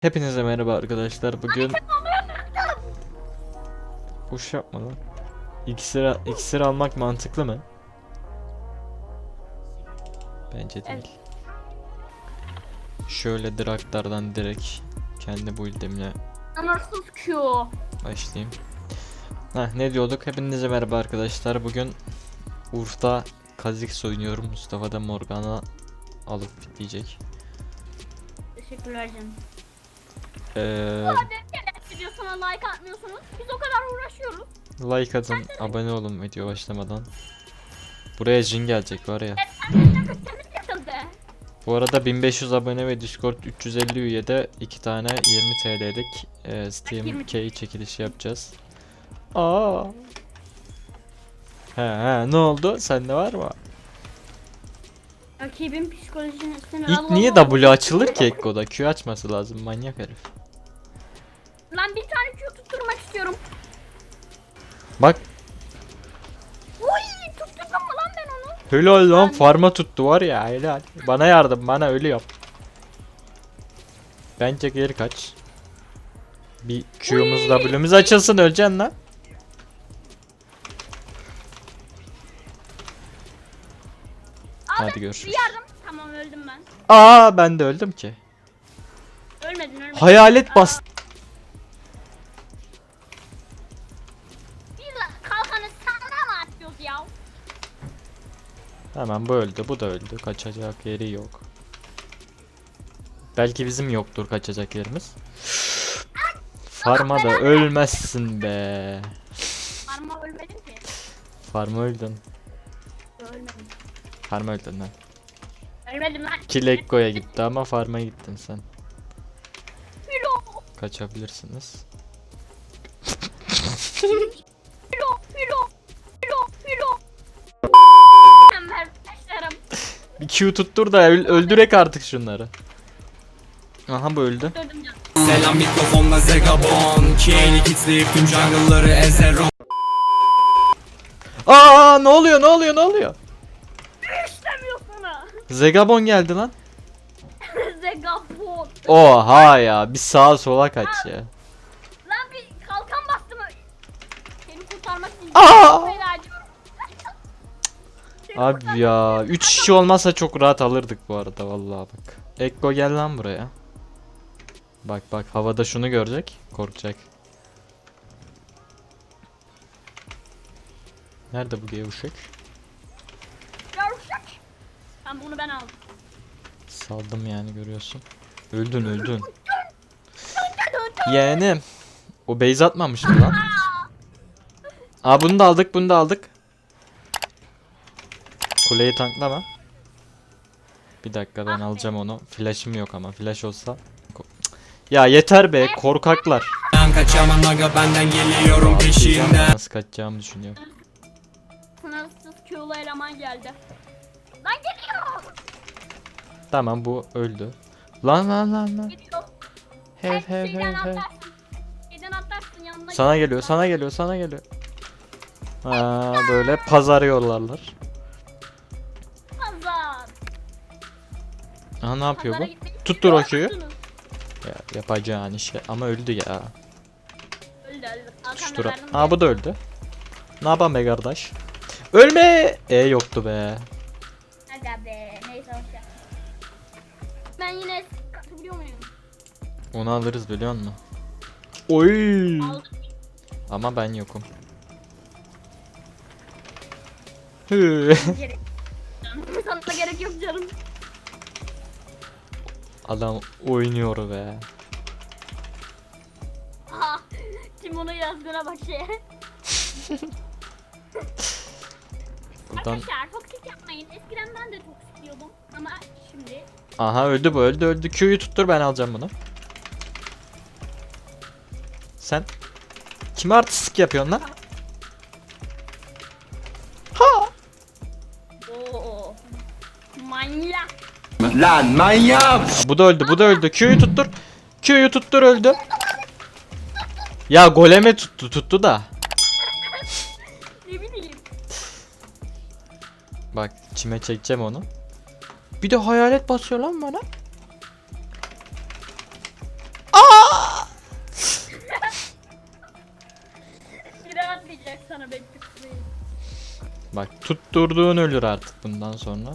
Hepinize merhaba arkadaşlar. Bugün Boş yapma lan. İksir, iksir almak mantıklı mı? Bence değil. Evet. Şöyle Draktar'dan direkt kendi build'imle Q. başlayayım. Heh, ne diyorduk? Hepinize merhaba arkadaşlar. Bugün Urf'ta Kha'Zix oynuyorum. Mustafa da Morgana alıp bitleyecek. Teşekkürler canım. Ee, videosuna like atmıyorsunuz. Biz o kadar uğraşıyoruz. like atın, abone olun video başlamadan. Buraya Jin gelecek var ya. Temiz yakıldı. Bu arada 1500 abone ve Discord 350 üyede 2 tane 20 TL'lik e, Steam 20. Key çekilişi yapacağız. Aa. He he ne oldu? Sende var mı? Rakibin psikolojisini İlk niye W açılır ki Ekko'da? Q açması lazım manyak herif. Lan bir tane Q tutturmak istiyorum. Bak Uy tutturdum mu lan ben onu? helal lan farma tuttu var ya helal. Bana yardım bana ölüyor. Bence geri kaç. Bir Q'muz. W'muz açılsın öleceksin lan. Aldım. Hadi görüşürüz. Bir yardım. Tamam öldüm ben. Aa ben de öldüm ki. Ölmedin ölmedin. Hayalet bas. Hemen bu öldü, bu da öldü. Kaçacak yeri yok. Belki bizim yoktur kaçacak yerimiz. Farma da ölmezsin be. Arma ölmedim ki. Farma öldün. Ölmedim. Farma öldün lan. Ölmedim lan. Kilekko'ya gitti ama farma gittin sen. Kaçabilirsiniz. Q tuttur da öl- öldürek artık şunları. Aha bu öldü. Selam mikrofonla Zegabon Kane'i kitleyip tüm jungle'ları ezer Aa ne oluyor ne oluyor ne oluyor? İstemiyor sana. Zegabon geldi lan. Zegafon. Oha ya bir sağa sola kaç ya. Lan bir kalkan bastı mı? Seni kurtarmak için. Aa! Abi kurtarmak ya 3 kişi olmazsa çok rahat alırdık bu arada vallahi bak. Ekko gel lan buraya. Bak bak havada şunu görecek, korkacak. Nerede bu gevşek? Yavşak. Ben bunu ben aldım. Saldım yani görüyorsun. Öldün öldün. Yeğenim. O base atmamış mı lan? Aa bunu da aldık bunu da aldık. Kuleyi tanklama. Bir dakika ben alacağım onu. Flash'ım yok ama flash olsa. Ya yeter be korkaklar. Ben kaçamam aga benden geliyorum peşinden Nasıl kaçacağımı düşünüyorum. Sınırsız Q'lu eleman geldi. Lan geliyor. Tamam bu öldü. Lan lan lan lan. Geliyor. Hev hev şeyden hev hev. Sana geliyor sana geliyor sana geliyor. Aa böyle pazar yollarlar. Aha ne yapıyor bu? Tuttur o musunuz? Ya yapacağın işe ama öldü ya. Öldü öldü. Verdim Aa bu da öldü. Ne yapalım be kardeş? Ölme! E yoktu be. Aga be. Neyse hoşça. Ben yine katılıyor muyum? Onu alırız biliyor musun? Oy! Aldım. Ama ben yokum. Hı. Sana gerek yok canım. Adam oynuyor be. Aha. Kim onu yazdığına bak şeye. Buradan Arkadaşlar toksik yapmayın. Eskiden ben de toksik. Ama şimdi Aha öldü bu öldü öldü. Q'yu tuttur ben alacağım bunu. Sen kime artistik yapıyorsun lan? Lan lan manyak. Bu da öldü bu da öldü. Q'yu tuttur. Q'yu tuttur öldü. Ya goleme tuttu tuttu da. Ne bileyim. Bak çime çekeceğim onu. Bir de hayalet basıyor lan bana. Aa! Bir daha atlayacak sana. Bak tutturduğun ölür artık bundan sonra.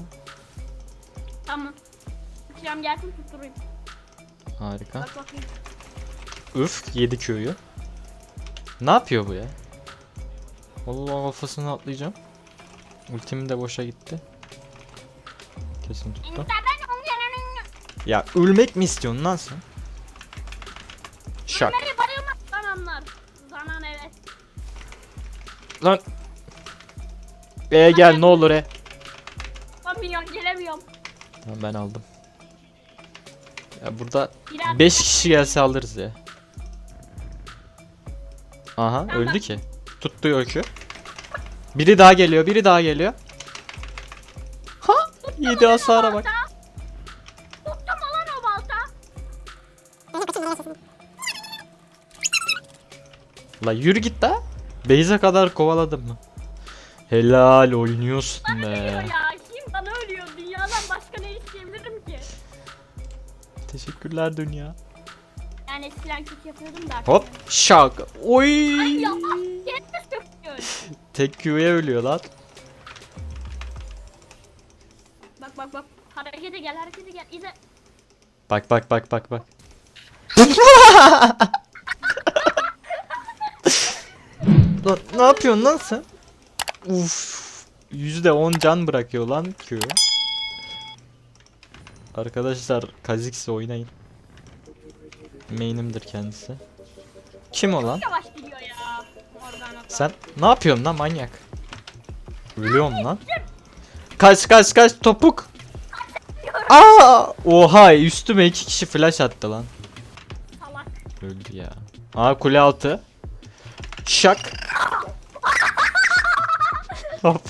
Sıçram gelsin tutturayım. Harika. Bak bakayım. Üf yedi köyü. Ne yapıyor bu ya? Allah kafasını atlayacağım. Ultim de boşa gitti. Kesin tuttu. Ya ölmek mi istiyorsun lan sen? Şak. Lan. E gel ne olur e. Ben milyon gelemiyorum. Tamam ben aldım. Ya burada Biraz 5 kişi gelse alırız ya. Aha öldü ki. Tuttu öykü. Biri daha geliyor, biri daha geliyor. Ha! Yedi hasara bak. Tuttum lan o balta. La yürü git da. Beyze kadar kovaladım mı? Helal oynuyorsun be. Teşekkürler dünya. Yani eskiden kötü yapıyordum da. Hop şak. Oy. Ay ya. Kötü. Tek Q'ya ölüyor lan. Bak bak bak. Harekete gel harekete gel. İze. Bak bak bak bak bak. lan ne yapıyorsun lan sen? Uf. Yüzde on can bırakıyor lan Q. Arkadaşlar Kha'Zix'le oynayın. Main'imdir kendisi. Kim o lan? Yavaş gidiyor ya. Sen ne yapıyorsun lan manyak? Ölüyorum lan. Kaç kaç kaç topuk. Aa! Oha üstüme iki kişi flash attı lan. Salak. Öldü ya. Aa kule altı. Şak. Hop.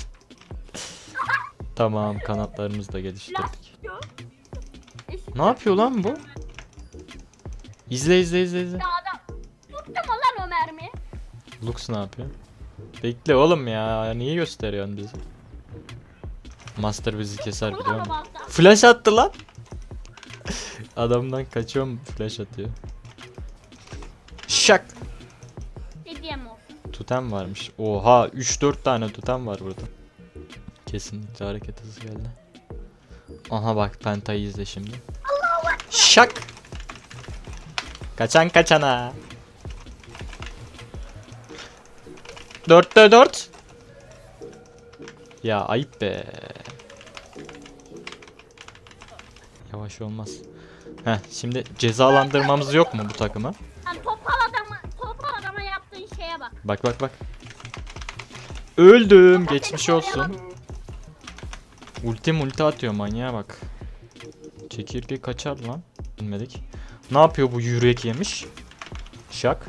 Tamam kanatlarımızı da geliştirdik. Ne yapıyor lan bu? İzle izle izle izle. adam. Tuttum lan o mermi. Lux ne yapıyor? Bekle oğlum ya. Niye gösteriyorsun bizi? Master bizi keser biliyor Ulan o musun? Flash attı lan. Adamdan kaçıyorum flash atıyor. Şak. Hediyem olsun. Tutem varmış. Oha 3-4 tane tutem var burada. Kesinlikle hareket hızı geldi. Aha bak Penta'yı izle şimdi. Şak. Kaçan kaçana. 4'te 4. Ya ayıp be. Yavaş olmaz. Heh şimdi cezalandırmamız yok mu bu takımı? Lan topal adama, topal adama yaptığın şeye bak. Bak bak bak. Öldüm. Geçmiş olsun. Ulti multi atıyor manyağa bak. Çekirge kaçar lan. Bilmedik. Ne yapıyor bu yürek yemiş? Şak.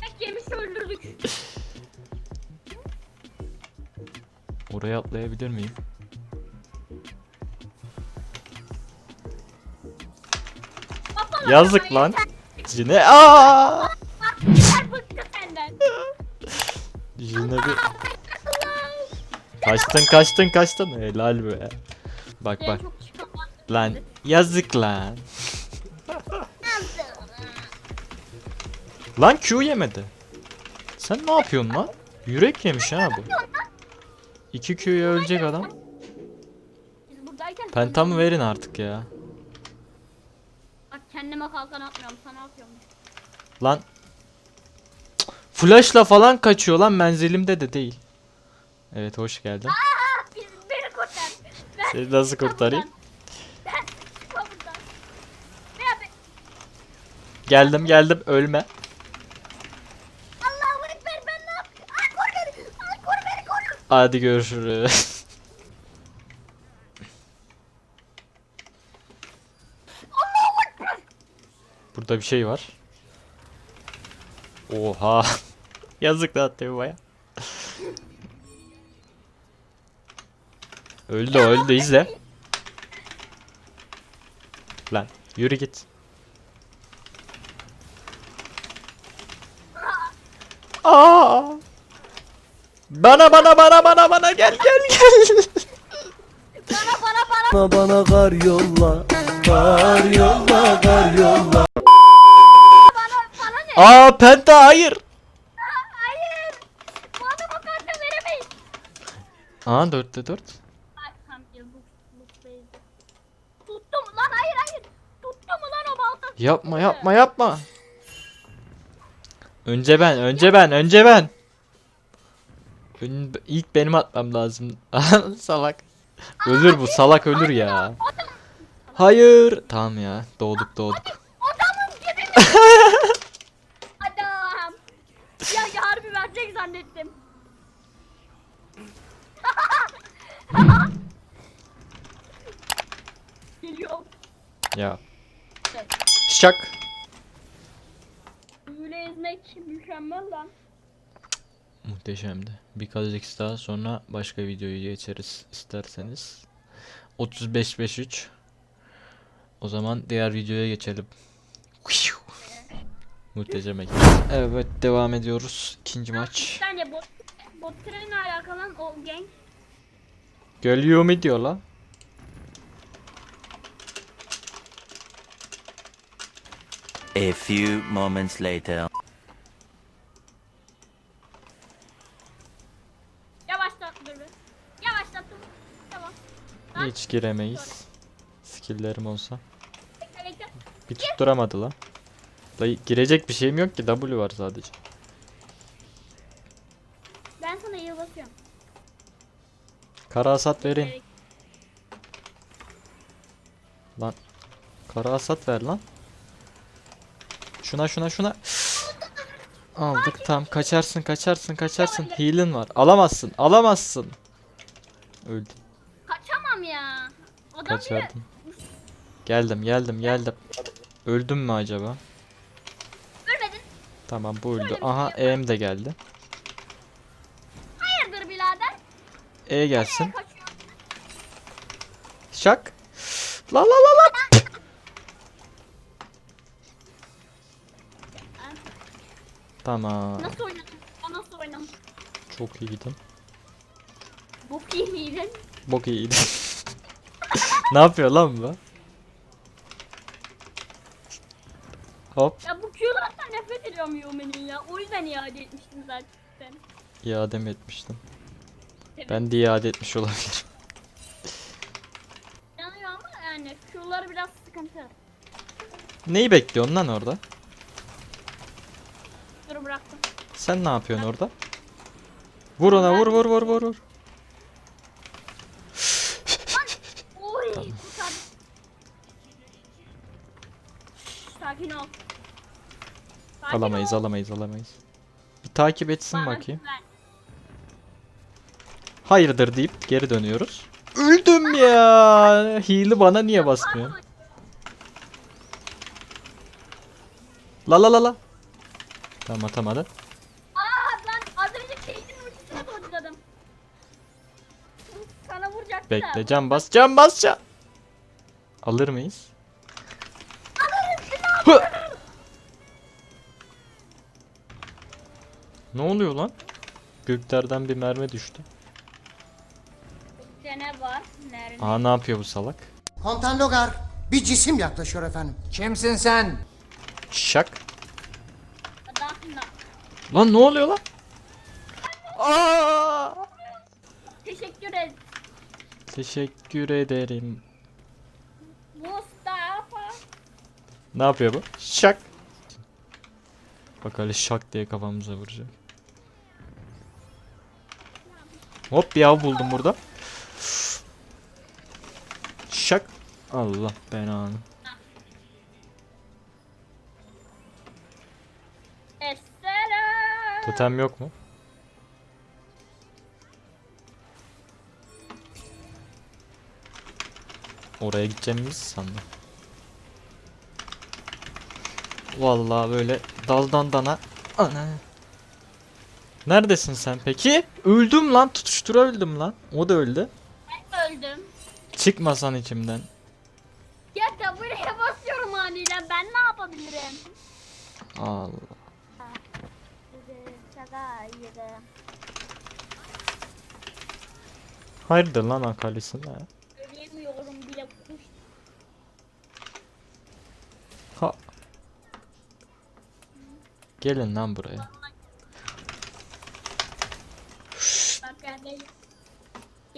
Tek yemiş öldürdük. Oraya atlayabilir miyim? Yazık lan. Cine aa! Yeter bıktı senden. Cine bir kaçtın kaçtın kaçtın helal be. Bak bak lan yazık lan. Lan Q yemedi. Sen ne yapıyorsun lan? Yürek yemiş ha bu. 2 Q'ya ölecek adam. Pentamı verin artık ya. Bak kendime kalkan atmıyorum sana atıyorum. Lan. Cık, Flash'la falan kaçıyor lan menzilimde de değil. Evet hoş geldin. Biz, beni kurtar. Ben Seni nasıl kurtarayım? Ben çıkma buradan. Ya be, Geldim geldim ölme. Allahu Ekber ben ne yapayım? Ay koru beni. Ay koru beni koru. Hadi görüşürüz. Burada bir şey var. Oha. Yazık lan Teva'ya. Öldü öldü izle. Lan yürü git. Aa! Bana bana bana bana bana gel gel gel. Bana bana bana. Bana bana kar yolla, kar yolla, kar yolla. Bana bana ne? Aa penta hayır. Hayır. Aa 4'te 4. Ay, tam değil, bu, bu beyzi. Tuttum lan hayır hayır. Tuttu mu lan o balta? Yapma yapma yapma. Önce ben, önce ben, önce ben. Ön, ilk benim atmam lazım. salak. Ölür bu, salak ölür ya. Hayır. Tamam ya, doğduk doğduk. Adamın gibi mi? Adam. Ya, ya harbi verecek zannettim. Geliyor. Ya. Şak. Böyle ezmek mükemmel lan. Muhteşemdi. Birkaç dakika daha sonra başka videoyu geçeriz isterseniz. 35-5-3. O zaman diğer videoya geçelim. Muhteşem ekip. Evet devam ediyoruz. İkinci Bir maç. saniye bot, bot trenle alakalı lan o gang. Geliyor mu diyor la? A few moments later. Yavaşlat dur bir. Yavaşlattım. Tamam. Lan, Hiç giremeyiz. Skill'lerim olsa. Bir tutturamadı la. La girecek bir şeyim yok ki W var sadece. Ben sana yıl basıyorum. Kara hasat verin. Lan. Kara hasat ver lan. Şuna şuna şuna. Aldık tam kaçarsın kaçarsın kaçarsın. Heal'in var. Alamazsın alamazsın. Öldüm. Bile Kaçardım. Geldim geldim geldim. Öldüm mü acaba? ölmedin. Tamam bu öldü. Aha şey E'm de geldi. Hayırdır birader? E gelsin. Şak. La la la la. Tamam. Nasıl oynadın? Nasıl oynadın? Çok iyiydin. Bok iyi miydin? Bok iyiydi. ne yapıyor lan bu? Hop. Ya bu Q'lardan nefret ediyorum Yumen'in ya. O yüzden iade etmiştim zaten. İade mi etmiştim? Evet. Ben de iade etmiş olabilirim. Yanıyor ama yani Q'ları biraz sıkıntı. Neyi bekliyorsun lan orada? Dur bıraktım. Sen ne yapıyorsun orada? Vur ona vur vur vur vur vur. Sakin Alamayız ol. alamayız alamayız. Bir takip etsin Bana bakayım. güven. Hayırdır deyip geri dönüyoruz. Öldüm ya. Heal'i bana niye basmıyor? La la la la. Tamam atamadı. Aa lan az önce Kate'in ultisine dodge'ladım. Sana vuracaktı. Bekle can bas can bas can. Alır mıyız? Hı! Ne oluyor lan? Göklerden bir mermi düştü. Dene var. Nerede? Aa ne yapıyor bu salak? Komutan Logar, bir cisim yaklaşıyor efendim. Kimsin sen? Şak. Lan ne oluyor lan? Aa! Teşekkür ederim. Teşekkür ederim. Mustafa. Ne yapıyor bu? Şak. Bak öyle şak diye kafamıza vuracak. Hop bir av buldum burada. Şak. Allah belanı. Totem yok mu? Oraya gideceğimizi sandım. Vallahi böyle daldan dana. Ana. Neredesin sen peki? Öldüm lan tutuşturabildim lan. O da öldü. Öldüm. Çıkmasan içimden. Ya da buraya basıyorum aniden. Ben ne yapabilirim? Allah. Hayırdır lan Akali'sin ha? Göremiyorum bile kuş. Ha. Gelin lan buraya. Bak kardeşim.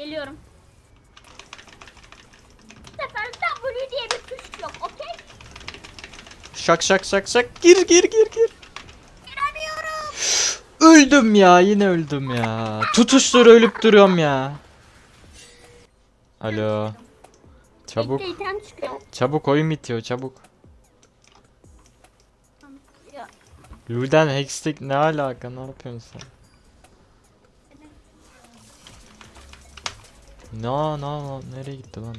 Geliyorum. Bu sefer W diye bir tuş yok, okey? Şak şak şak şak. Gir gir gir gir. Giremiyorum. Öldüm ya yine öldüm ya. Tutuştur ölüp duruyorum ya. Alo. Çabuk. Bekle item çıkıyor. Çabuk oyun bitiyor çabuk. Ya, Lul'den hextik ne alaka ne yapıyorsun sen? No no no nereye gitti lan.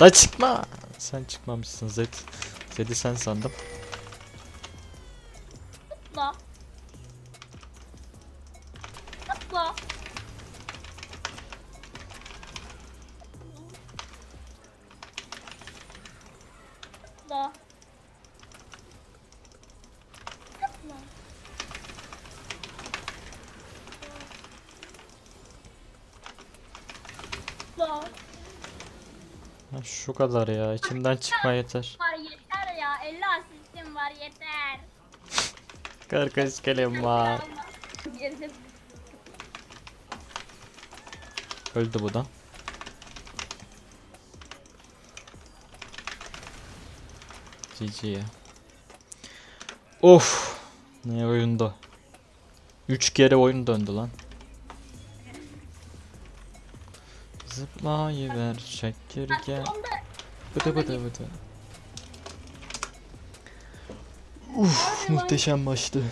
Da çıkma. Sen çıkmamışsın Zed. Zed'i sen sandım. Şu kadar ya içimden çıkma yeter. Var yeter ya 50 asistim var yeter. Karkaş kalem var. Öldü bu da. GG ya. Of. Ne oyunda. 3 kere oyun döndü lan. Zıplayıver çekirge. Bıdı bıdı bıdı. Uf muhteşem maçtı.